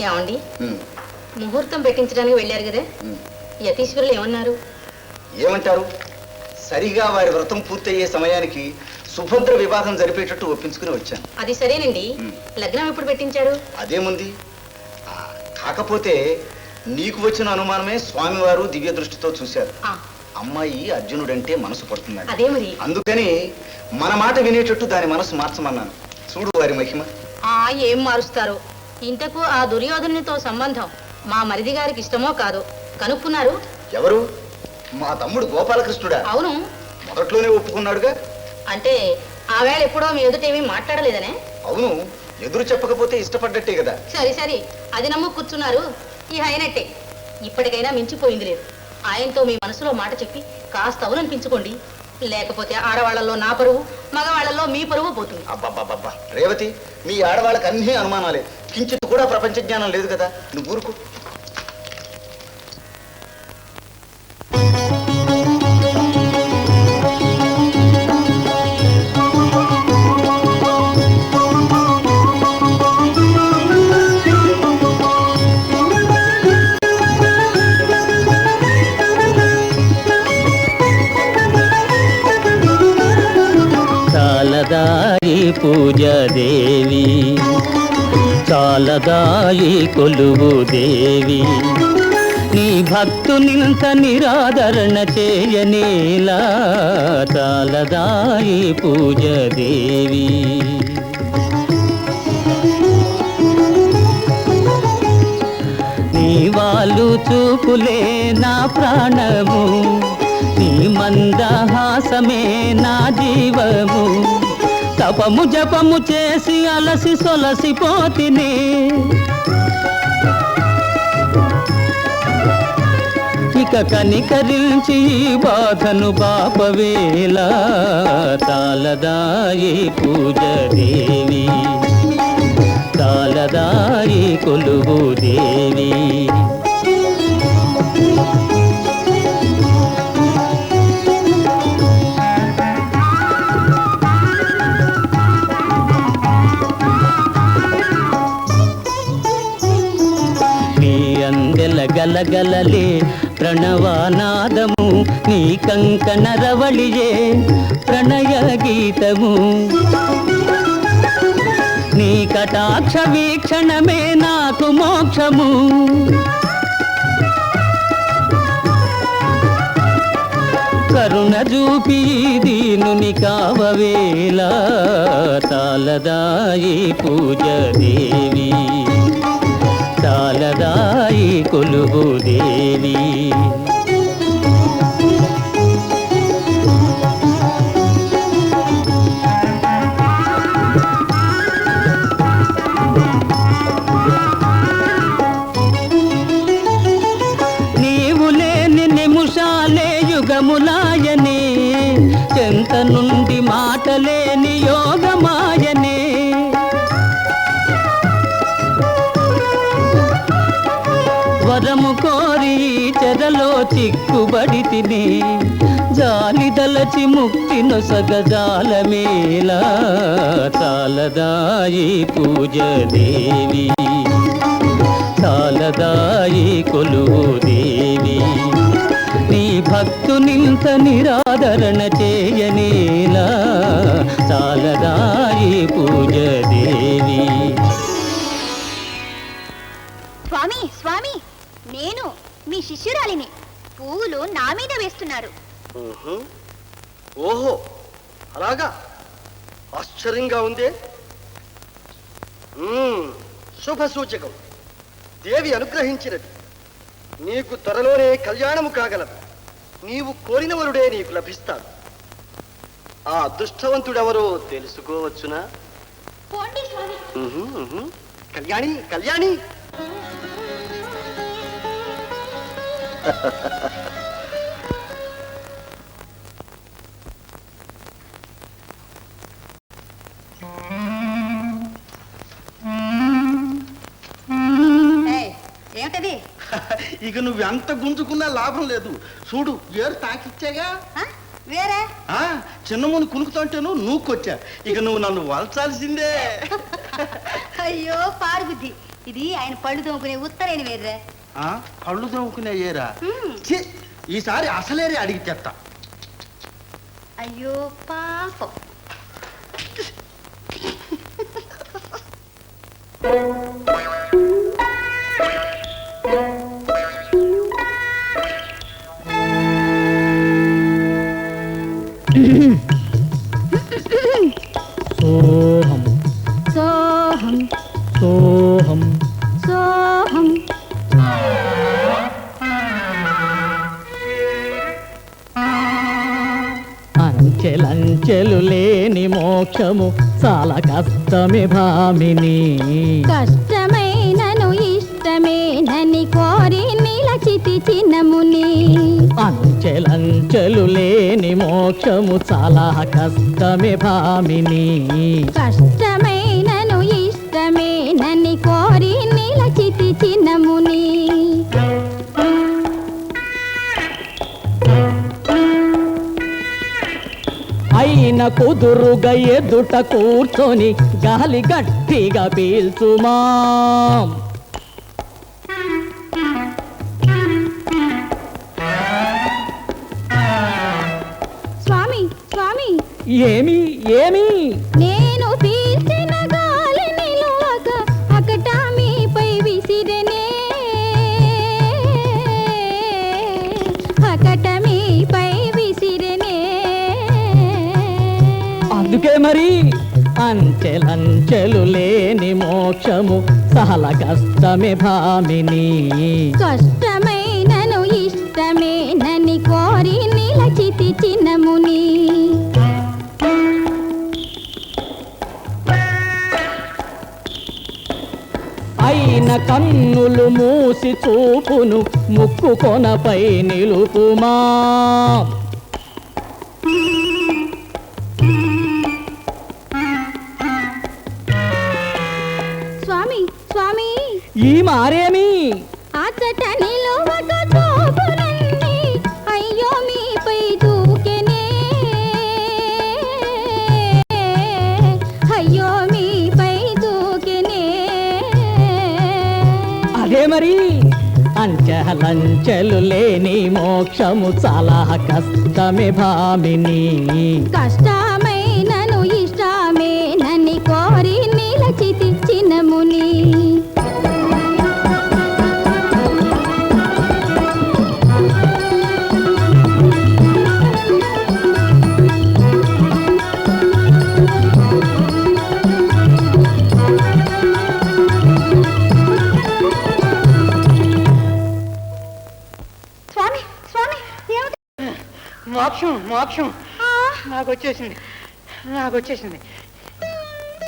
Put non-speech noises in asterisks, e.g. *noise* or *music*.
ఏమండి? ముహూర్తం పెట్టించడానికి వెళ్ళారు కదా. యతీశ్వరులు ఏమన్నారు? ఏమంటారు? సరిగా వారి వ్రతం పూర్తయ్యే సమయానికి సుభద్ర వివాహం జరిపేటట్టు ఒప్పించుకుని వచ్చాను. అది సరేనండి. లగ్నం ఎప్పుడు పెట్టించారు? అదేముంది? కాకపోతే నీకు వచ్చిన అనుమానమే స్వామివారు దివ్య దృష్టితో చూశారు. అమ్మాయి అర్జునుడంటే మనసు పడుతుందని అదే మరి. అందుకని మన మాట వినేటట్టు దాని మనసు మార్చమన్నాను. చూడు వారి మహిమ. ఆ ఏం మారుస్తారు. ఇంతకు ఆ దుర్యోధనునితో సంబంధం మా మరిది గారికి ఇష్టమో కాదో కనుక్కున్నారు? ఎవరు? మా తమ్ముడు గోపాలకృష్ణుడా? అవును. మొదట్లోనే ఒప్పుకున్నాడుగా? అంటే ఆ వేళ ఎప్పుడో మీ ఎదుటేమీ మాట్లాడలేదనే? అవును. ఎదురు చెప్పకపోతే ఇష్టపడ్డట్టే కదా. సరే సరే. అది నమ్ము కూర్చున్నారు. ఈ అయినట్టే. ఇప్పటికైనా మించిపోయింది లేదు. ఆయనతో మీ మనసులో మాట చెప్పి కాస్త అవుననిపించుకోండి. లేకపోతే ఆడవాళ్ళలో నా పరువు మగవాళ్ళలో మీ పరువు పోతుంది. అబ్బబ్బబ్బబ్బా. రేవతి మీ ఆడవాళ్ళకి అన్ని అనుమానాలే. కించిత్ కూడా ప్రపంచ జ్ఞానం లేదు కదా? నువ్వు ఊరుకో. చాలదాయి పూజ దేవి చాలదాయి కొలువు దేవి. నీ భక్తునింత నిరాదరణ చేయనేలా చాలదాయి పూజ దేవి. నీ వాళ్ళు చూపులే నా ప్రాణము నీ మందహాసమే నా జీవము. తపము జపము చేసి అలసి సొలసిపోతిని ఇక కనికరించి బాధను బాపవేలా తాళదాయి పూజ దేవి తాలదాయి కొలువు దేవి. గలగలలే ప్రణవానాదము నీ కంకణ రవళియే ప్రణయ గీతము. నీ కటాక్ష వీక్షణమే నాకు మోక్షము. కరుణ చూపి దీనుని కావవేలా తాలదాయి పూజ దేవి. కొలువు దేవి. వరము కోరి చెరలో చిక్కుబడి తిని జాలి దలచి ముక్తి నొసగజాలమేలా తాలదాయి పూజ దేవి తాలదాయి కొలువు దేవి. నీ భక్తునింత నిరాదరణ చేయనేలా తాలదాయి పూజ దేవి నేను మీ శిష్యురాలిని పువ్వులు నా మీద వేస్తున్నారు. ఓహో అలాగా? ఆశ్చర్యంగా ఉందే. శుభ సూచకం. దేవి అనుగ్రహించినది. నీకు త్వరలోనే కళ్యాణము కాగలదు. నీవు కోరిన వరుడే నీకు లభిస్తాడు. ఆ అదృష్టవంతుడెవరో తెలుసుకోవచ్చునా. కళ్యాణి కళ్యాణి! ఏమిటది? ఇక నువ్వు ఎంత గుంజుకున్నా లాభం లేదు. చూడు ఏరు తాకిచ్చాగా. వేరే? ఆ చిన్నముని కునుకుతుంటేను నూక్కొచ్చా ఇక నువ్వు నన్ను వలచాల్సిందే. అయ్యో పారుగుద్ది ఇది ఆయన పళ్ళు తోముకునే ఉత్తరేని వేర్రే. ఆ, కళ్ళు తోముకునే ఏరా ఈసారి అసలేరే అడిగి తెస్తా అయ్యో పాపం. సోహం *laughs* అంచెలంచెలు లేని మోక్షము చాలా కష్టమే భామిని. కష్టమైనను ఇష్టమేనని కోరి నిలచితి చిన్నముని. అంచెలంచెలు లేని మోక్షము చాలా కష్టమే భామిని. కష్టమైనను ఇష్టమేనని కోరి నిలచితి చిన్నముని. అయిన కుదురుగా ఎదుట కూర్చొని గాలి గట్టిగా పీల్చుమా. స్వామి స్వామి. ఏమి ఏమి? అందుకే మరి? అంచెలంచెలు లేని మోక్షము చాలా కష్టమే భామిని. కష్టమైనను ఇష్టమేనని కోరి నిలచితి చిన్నముని. అయిన కన్నులు మూసి చూపును ముక్కు కొనపై నిలుపుమా? ఈ మారేమి? అచ్చట నిలువక చూపునండి అయ్యో మీపై దూకెనే అయ్యో మీపై దూకెనే అదే మరి అంచెలంచెలు లేని మోక్షము చాలా కష్టమే భామిని. కష్టా మోక్షం. నాకు వచ్చేసింది. నాకు వచ్చేసింది.